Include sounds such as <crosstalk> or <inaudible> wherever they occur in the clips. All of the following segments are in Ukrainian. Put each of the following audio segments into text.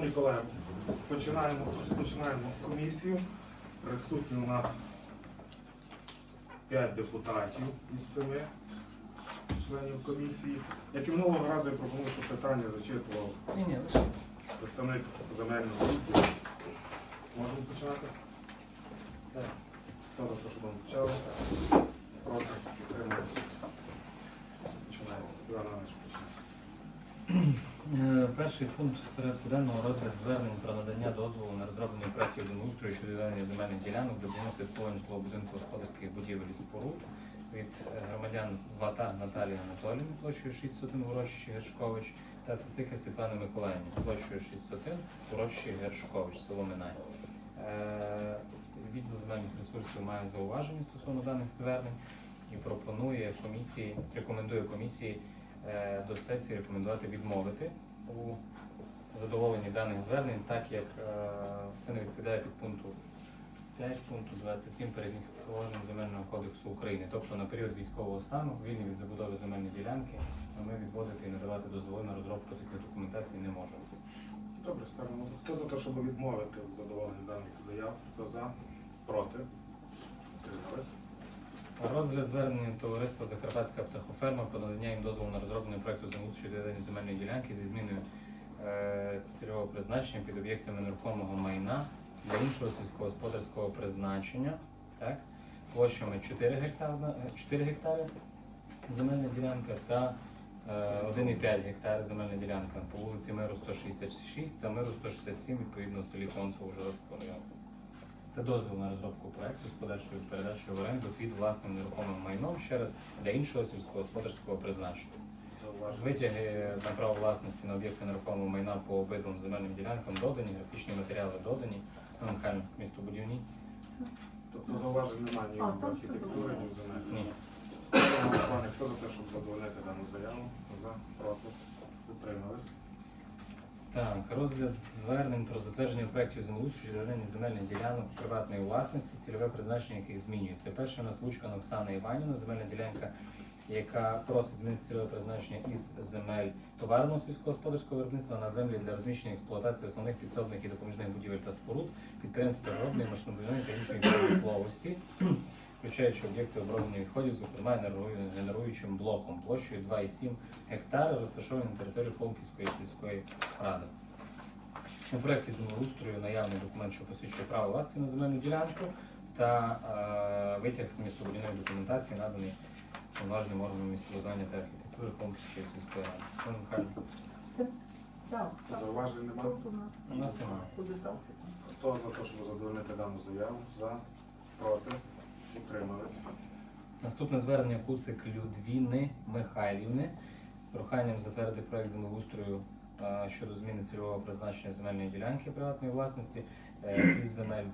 Шановні колеги, починаємо, розпочинаємо комісію. Присутні у нас 5 депутатів із 7 членів комісії. Як і минулого разу я пропоную, щоб питання зачитував представник земельного відділу. Можемо починати? Так. Хто за те, щоб ми почали? Проти, підтримується. Починаємо. Іван Іванович, починає. Е, Перший пункт порядку денного розгляд звернень про надання дозволу на розроблення проєктів землеустрою щодо ведення земельних ділянок для будівництва житлового будинку господарських будівель і споруд від е, громадян Вата Наталії Анатоліївни площею 6 сотин урочищі Гершкович та Цицика Світлани Миколаївни площею 6 сотин урочищі Гершкович, село Минай. Е, Відділ земельних ресурсів має зауваження стосовно даних звернень і пропонує комісії, рекомендує комісії до сесії рекомендувати відмовити у задоволенні даних звернень, так як е, це не відповідає під пункту 5 пункту 27 передніх положень Земельного кодексу України. Тобто на період військового стану, вільні від забудови земельної ділянки, ми відводити і надавати дозволи на розробку таких документацій не можемо. Добре, ставимо. Хто за те, щоб відмовити в задоволенні даних заяв? Хто за? Проти? Утримались? Розгляд звернення товариства Закарпатська птахоферма про надання їм дозволу на розроблення проекту землі щодо земельної ділянки зі зміною е, цільового призначення під об'єктами нерухомого майна для іншого сільськогосподарського призначення, так, площами 4 гектари, 4 гектари земельна ділянка та е, 1,5 гектари земельна ділянка по вулиці Миру 166 та Миру 167, відповідно в селі Концево Ужгородського району. Це дозвіл на розробку проекту з подальшою передачею в оренду під власним нерухомим майном ще раз для іншого сільськогосподарського призначення. Витяги на право власності на об'єкти нерухомого майна по обидвом земельним ділянкам додані, графічні матеріали додані, Михайло, містобудівні. Тобто зауважень немає ні в архітектури, ні в Ні. земельній. Ставимо на голосування. Хто за те, щоб задовольнити дану заяву? За? Проти? Утримались? Так, розгляд звернень про затвердження проєктів землеустрою ведення земельних ділянок приватної власності, цільове призначення яких змінюється. Перша у нас Лучкан Оксана Іванівна, земельна ділянка, яка просить змінити цільове призначення із земель товарного сільськогосподарського виробництва на землі для розміщення експлуатації основних підсобних і допоміжних будівель та споруд, підприємств переробної, машинобудівної та іншої промисловості, включаючи об'єкти оброблення відходів, зокрема генеруючим блоком площею 2,7 гектари, розташовані на території Холмківської сільської ради. У проєкті землеустрою наявний документ, що посвідчує право власності на земельну ділянку та е, витяг з містобудівної документації, наданий повноважним органом містобудування та архітектури Холмківської сільської ради. Пане Михайло, Це так, так. Зауважень немає? Тут у нас У нас немає. Куди там? Хто за те, щоб задовольнити дану заяву? За? Проти? Утримались? Наступне звернення Куцик Людвіни Михайлівни з проханням затвердити проект землеустрою щодо зміни цільового призначення земельної ділянки приватної власності е, із земель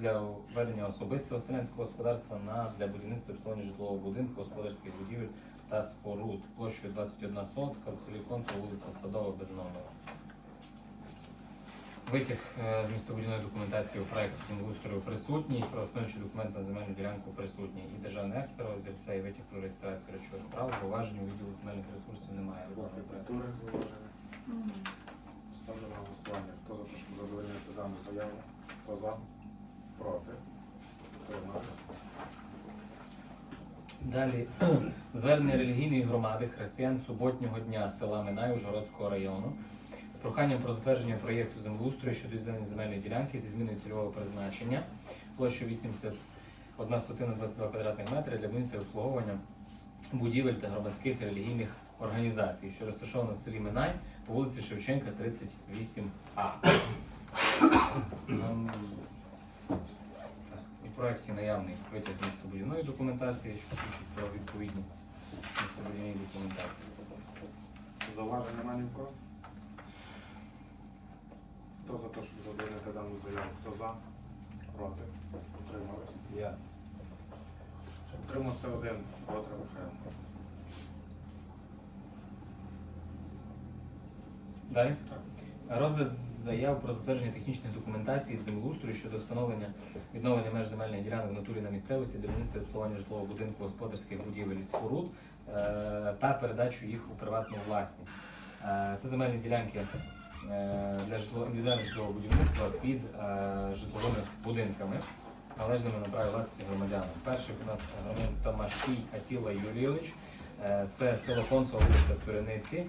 для ведення особистого селянського господарства на для будівництва обслуговування житлового будинку, господарських будівель та споруд площею 21 сотка в селі Концево, вулиця Садова без номера. Витяг е, з містобудівної документації у проєкті землеустрою присутній, про основничий документ на земельну ділянку присутній. І державний експер розірця, і витяг про реєстрацію речових прав, зауважень у відділу земельних ресурсів немає. Зауваження? Ставлю на голосування. Хто за те, щоб задовольнити дану заяву? Хто за? Проти? Далі <clears throat> звернення релігійної громади християн суботнього дня села Минай Ужгородського району з проханням про затвердження проєкту землеустрою щодо відведення земельної ділянки зі зміною цільового призначення площу 81 сотина 22 квадратних метри для будівництва обслуговування будівель та громадських релігійних організацій, що розташовано в селі Минай по вулиці Шевченка, 38А. Ем, У проєкті наявний витяг з містобудівної документації, що свідчить про відповідність містобудівній документації. Зауважень немає ні в кого? Хто за те, щоб задовольнити дану заяву? Хто за? Проти? Утримались? Я. Утримався один. Проти Михайло. Далі. Розгляд заяв про затвердження технічної документації землеустрою щодо встановлення відновлення меж земельних ділянок в натурі на місцевості для будівництва обслуговування житлового будинку господарських будівель і споруд е, та передачу їх у приватну власність. Е, Це земельні ділянки для житло- індивідуального житлового будівництва під е, житловими будинками, належними на праві власності громадянам. Перший у нас громадянин Томашкій Атіла Юрійович. Е, Це село Консо, вулиця Туриниці,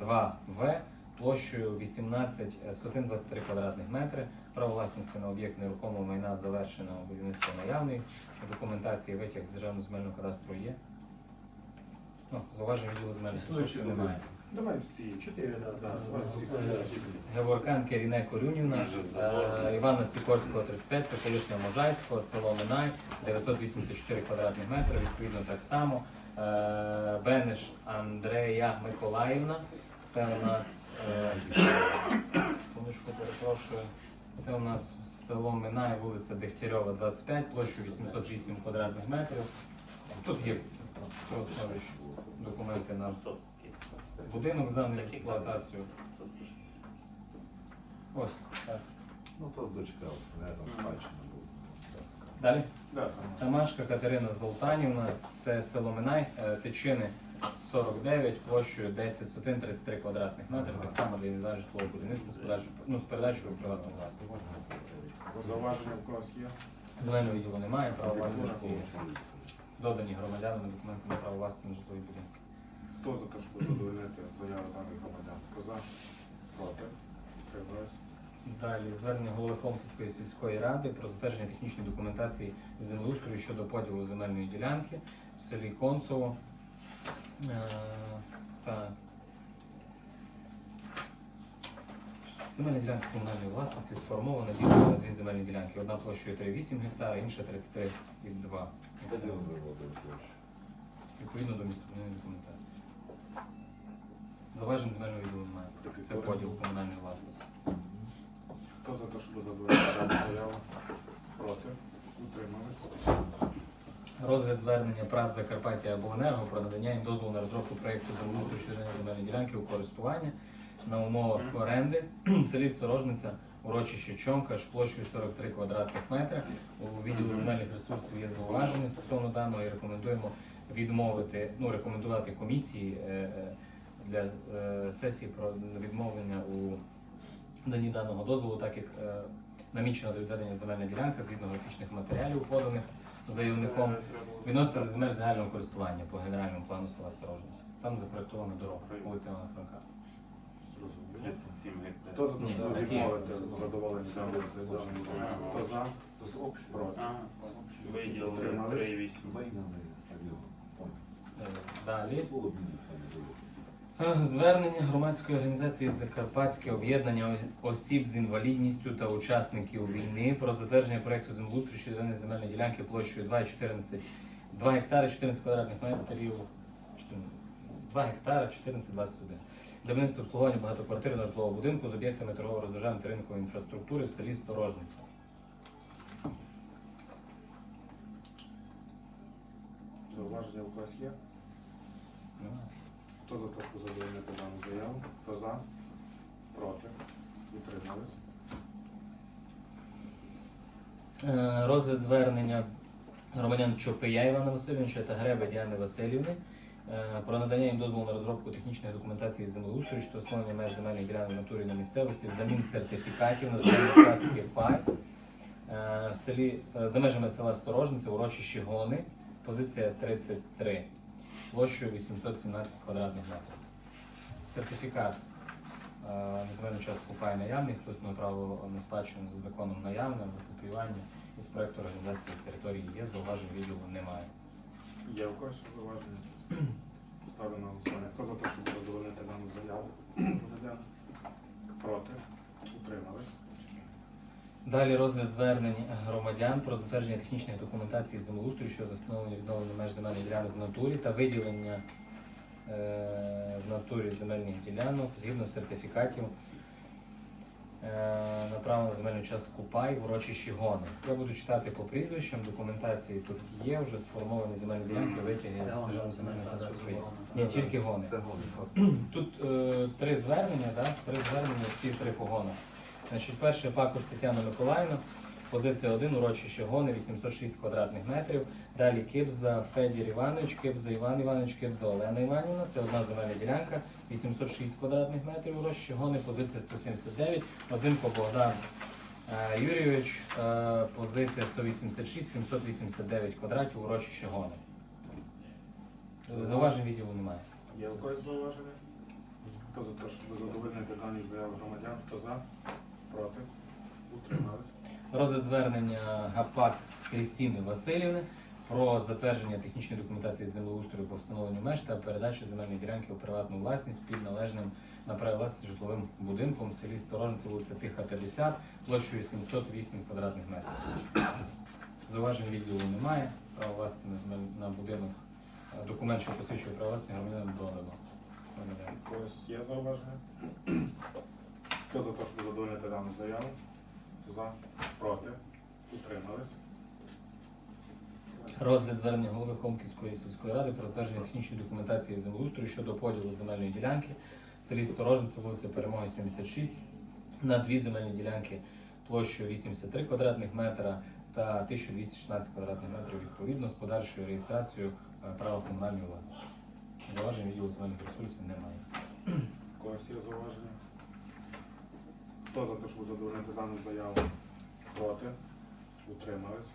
2В, площею 18 сотин 23 квадратних метри. Право власності на об'єкт нерухомого майна завершеного будівництва наявний. Документації витяг з державного земельного кадастру є. Ну, зауважень відділу земельних ресурсів немає. Давай всі. Чотири, да, да, давай всі. Геворкан Керіне Корюнівна, е, Івана Сікорського 35, це колишня Можайського, село Минай, 984 квадратних метри, відповідно так само. Е, Бенеш Андрея Миколаївна, це у нас, е, секундочку, перепрошую, це у нас село Минай, вулиця Дегтярьова, 25, площу 808 квадратних метрів. Тут є Олександрович, документи на будинок зданий в експлуатацію. Ось, так. Ну, то дочка, там спадщина був. Далі. Да. Тамашка Катерина Золтанівна, це село Минай, е, Тичини 49, площею 10 сотин 33 квадратних метри, так само для індивідуального житлового будівництва з передачою, ну, з передачою у приватну власність. Зауваження в когось є? Земельного відділу немає, право власності додані громадянам документи на право власності на житлові будинки. Хто за те, щоб задовольнити заяву даних громадян? Хто за? Проти? Утримались? Далі звернення голови Холмської сільської ради про затвердження технічної документації землеустрою щодо поділу земельної ділянки в селі Концово. Е, так. Земельна ділянка комунальної власності сформована ділянка на дві земельні ділянки. Одна площею 3,8 гектара, інша 33,2 Стадіон виводив площу. Відповідно до містобудівної документації. Заважень земельного відділу немає. Це поділ комунальної власності. Хто за те, щоб задовольнити дану заяву? Проти? Утримались? Розгляд звернення ПРАТ Закарпаття Обленерго про надання їм дозволу на розробку проєкту землеустрою щодо земельної ділянки у користування на умовах оренди в селі Сторожниця, урочище Чомкаш, площею 43 квадратних метри. У відділу земельних ресурсів є зауваження стосовно даного і рекомендуємо відмовити, ну рекомендувати комісії е, е, для е, сесії про відмовлення у дані даного дозволу, так як е, намічена до відведення земельна ділянка згідно графічних матеріалів, поданих заявником. Відноситься до земель загального користування по генеральному плану села Сторожниця. Там запроектована дорога, вулиця Івана Франка. Зрозуміло. 37 гектарів. Хто за те, щоб відмовити? Хто за? То з Проти? Виділили Утримались? 3,8. вийняли стадіон. Е, Далі. Звернення громадської організації Закарпатське об'єднання осіб з інвалідністю та учасників війни про затвердження проекту землеустрою щодо земельної ділянки площею 2,14 2 гектари 14 квадратних метрів 2 гектара 14,21 для будівництва обслуговування багатоквартирного житлового будинку з об'єктами торгово-розважальної та ринкової інфраструктури в селі Сторожниця. Зауваження в когось є? Немає. Хто за те, щоб задовольнити дану заяву? Хто за? Проти? Утримались? Е, Розгляд звернення громадян Чопия Івана Васильовича та Греба Діани Васильівни е, про надання їм дозволу на розробку технічної документації землеустрою щодо встановлення меж земельних ділянок натурі на місцевості, замін сертифікатів на земельні частки пай е, в селі за межами села Сторожниця, урочищі Гони, позиція 33, площею 817 квадратних метрів. Сертифікат е, на земельну частку пай наявний, стосовно право на спадщину за законом наявне, викупівання із проекту організації території є, зауважень відділу немає. Є в когось зауваження? <clears throat> Ставлю на голосування. Хто за те, щоб задовольнити дану заяву? Проти? Утримались? Далі розгляд звернень громадян про затвердження технічної документації землеустрою щодо встановлення відновлення меж земельних ділянок в натурі та виділення е, в натурі земельних ділянок згідно сертифікатів е, на на земельну частку пай в урочищі Гони. Я буду читати по прізвищам, документації тут є, вже сформовані земельні ділянки, витяги з державного земельного є. Ні, тільки гони. Це гони. Тут е, три звернення, да? три звернення, всі три погони. Значить, перше також Тетяна Миколаївна Позиція 1, урочище Гони, 806 квадратних метрів. Далі Кибза Федір Іванович, Кибза Іван Іванович, Кибза Олена Іванівна. Це одна земельна ділянка, 806 квадратних метрів. Урочище Гони, позиція 179. Озимко Богдан е, Юрійович, е, позиція 186, 789 квадратів, урочище Гони. Зауважень відділу немає. Є когось зауваження? Хто за те, щоб задовольнити дані заяви громадян? Хто за? Проти? Утримались? Розгляд звернення ГАПАК Крістіни Васильівни про затвердження технічної документації землеустрою по встановленню меж та передачу земельної ділянки у приватну власність під належним на право власності житловим будинком в селі Сторожниці, вулиця Тиха, 50, площею 708 квадратних метрів. Зауважень відділу немає. Право власності на, будинок. Документ, що посвідчує право власності громадянина додано. Когось є зауваження? Хто за те, щоб задовольнити дану заяву? Хто за? Проти? Утримались? Розгляд звернення голови Хомківської сільської ради про затвердження технічної документації землеустрою щодо поділу земельної ділянки в селі Сторожниця, вулиця Перемоги 76, на дві земельні ділянки площею 83 квадратних метра та 1216 квадратних метрів відповідно з подальшою реєстрацією е, права комунальної власності. Зауважень відділу земельних ресурсів немає. Когось є зауваження? Хто за те, щоб задовольнити дану заяву? Проти? Утримались?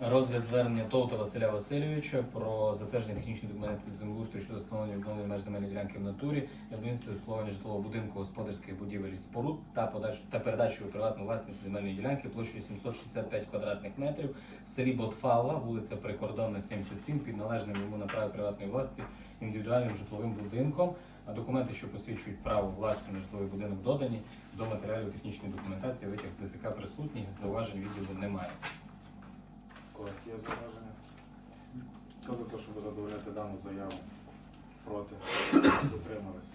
Розгляд звернення Товта Василя Васильовича про затвердження технічної документації землеустрою щодо встановлення відновлення меж земельної ділянки в натурі, для будівництва обслуговування житлового будинку, господарських будівель і споруд та подачу та передачу у приватну власність земельної ділянки площею 765 квадратних метрів в селі Ботфала, вулиця Прикордонна, 77, під належним йому на праві приватної власності індивідуальним житловим будинком. А документи, що посвідчують право власності на житловий будинок, додані до матеріалів технічної документації. Витяг з ДСК присутній, зауважень відділу немає. У когось є зауваження? Хто за те, щоб задовольнити дану заяву? Проти? Утримались?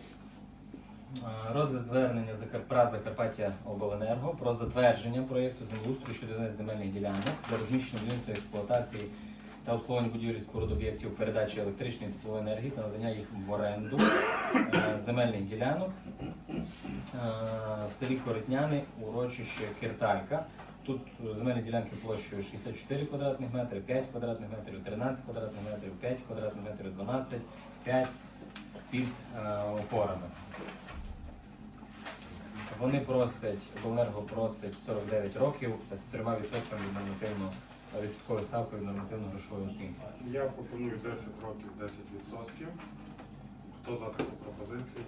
Е, Розгляд звернення Закарпра Закарпаття Обленерго про затвердження проєкту землеустрою щодо земельних ділянок для розміщення будівництва експлуатації та обслуговування будівель споруд об'єктів передачі електричної теплової енергії та надання їх в оренду е, земельних ділянок е, в селі Коротняни, урочище Кирталька. Тут земельні ділянки площею 64 квадратних метри, 5 квадратних метрів, 13 квадратних метрів, 5 квадратних метрів, 12, 5 під е, опорами. Вони просять, обленерго просить 49 років з 3% від нормативного відсоткової ставки від нормативно-грошової оцінки. Я пропоную 10 років 10%. Хто за таку пропозицію?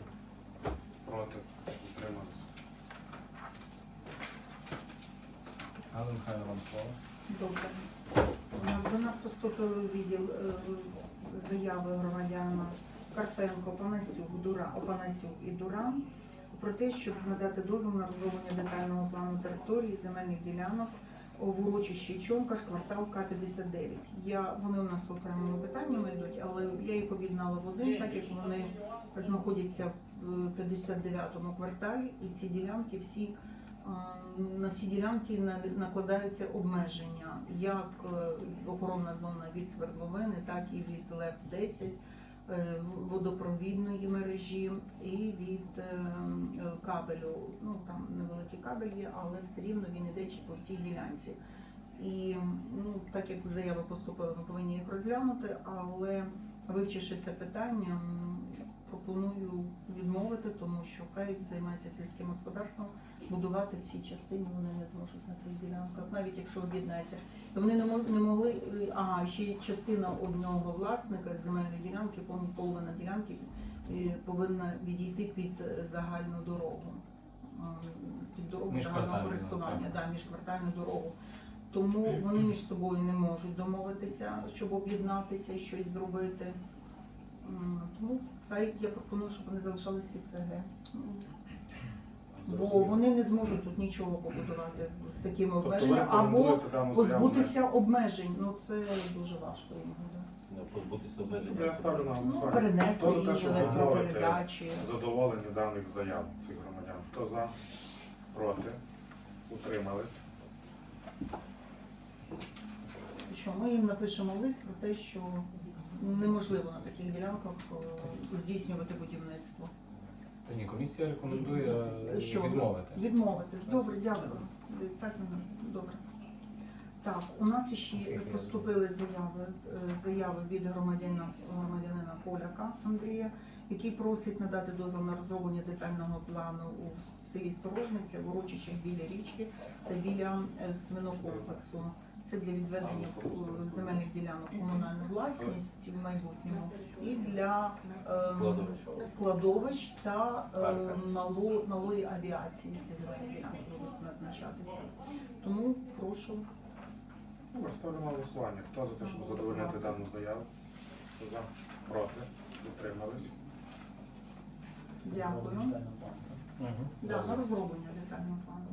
Проти? Утримались? Галина Михайловна, вам слово. Добре. Е, До нас поступив у відділ е, заяви громадян Карпенко, Панасюк, Дура, Опанасюк і Дуран про те, щоб надати дозвіл на розроблення детального плану території земельних ділянок в урочищі Чомкаш, квартал К-59. Я, вони у нас окремими питаннями йдуть, але я їх об'єднала в один, так як вони знаходяться в 59-му кварталі, і ці ділянки всі е, на всі ділянки накладаються обмеження, як е, охоронна зона від свердловини, так і від ЛЕФ 10 е, водопровідної мережі і від е, е, кабелю. Ну там невеликий кабель є, але все рівно він іде чи по всій ділянці. І ну, так як заяви поступили, ми повинні їх розглянути, але вивчивши це питання, пропоную відмовити, тому що хай займається сільським господарством, будувати в цій частині вони не зможуть на цих ділянках, навіть якщо об'єднається. Вони не мог- не могли, е, ага, ще є частина одного власника земельної ділянки, половина ділянки е, повинна відійти під е, загальну дорогу. Під дорогу загального користування, да, міжквартальну дорогу. Тому вони між собою не можуть домовитися, щоб об'єднатися і щось зробити. М, Хай я пропоную, щоб вони залишались під СГ. Бо вони не зможуть тут нічого побудувати з такими Тобто обмеженнями, або позбутися обмежень. Ну це дуже важко їм буде. Позбутися не- обмеження. Я ставлю на Ну, голосування. перенести Хто за те, її щоб електропередачі. задоволення даних заяв цих громадян? Хто за? Проти? Утримались? Що ми їм напишемо лист про те, що неможливо на таких ділянках е, здійснювати будівництво. Та ні, комісія рекомендує е, Що? відмовити. Відмовити. Добре, дякую. Так, ну, добре. Так, у нас ще поступили заяви, е, заяви від громадянина, громадянина Поляка Андрія, який просить надати дозвіл на розроблення детального плану у селі Сторожниця, в урочищах біля річки та біля е, свинокомплексу. Це для відведення земельних ділянок комунальну власність в майбутньому і для е, Кладовищ. та е, мало, малої авіації ці земельні ділянки будуть назначатися. Тому прошу Добре, ставлю на голосування. Хто за те, щоб задовольнити дану заяву? Хто за? Проти? Утримались? Дякую. Да, на розроблення детального плану.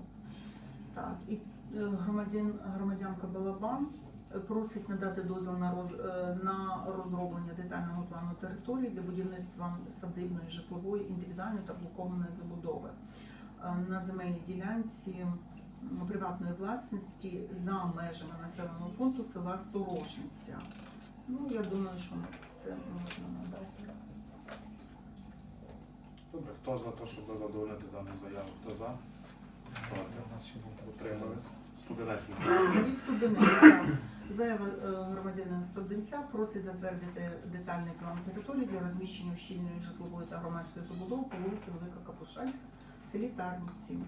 Так, і громадян, громадянка Балабан е, просить надати дозвіл на, роз, е, на розроблення детального плану території для будівництва садибної, житлової, індивідуальної та блокованої забудови е, на земельній ділянці приватної власності за межами населеного пункту села Сторожниця. Ну, я думаю, що це можна надати. Добре, хто за те, щоб задовольнити дану заяву? Хто за? Проти? Утримались? Студенець Нові. Заява е, громадянина студенця просить затвердити детальний план території для розміщення ущільної житлової та громадської забудови по вулиці Велика Капушанська в селі Тарниці.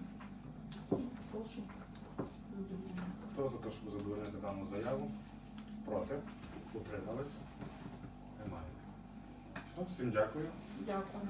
Прошу. Хто за те, щоб задовольнити дану заяву? Проти? Утримались? Немає. Всім. Дякую. Дякую.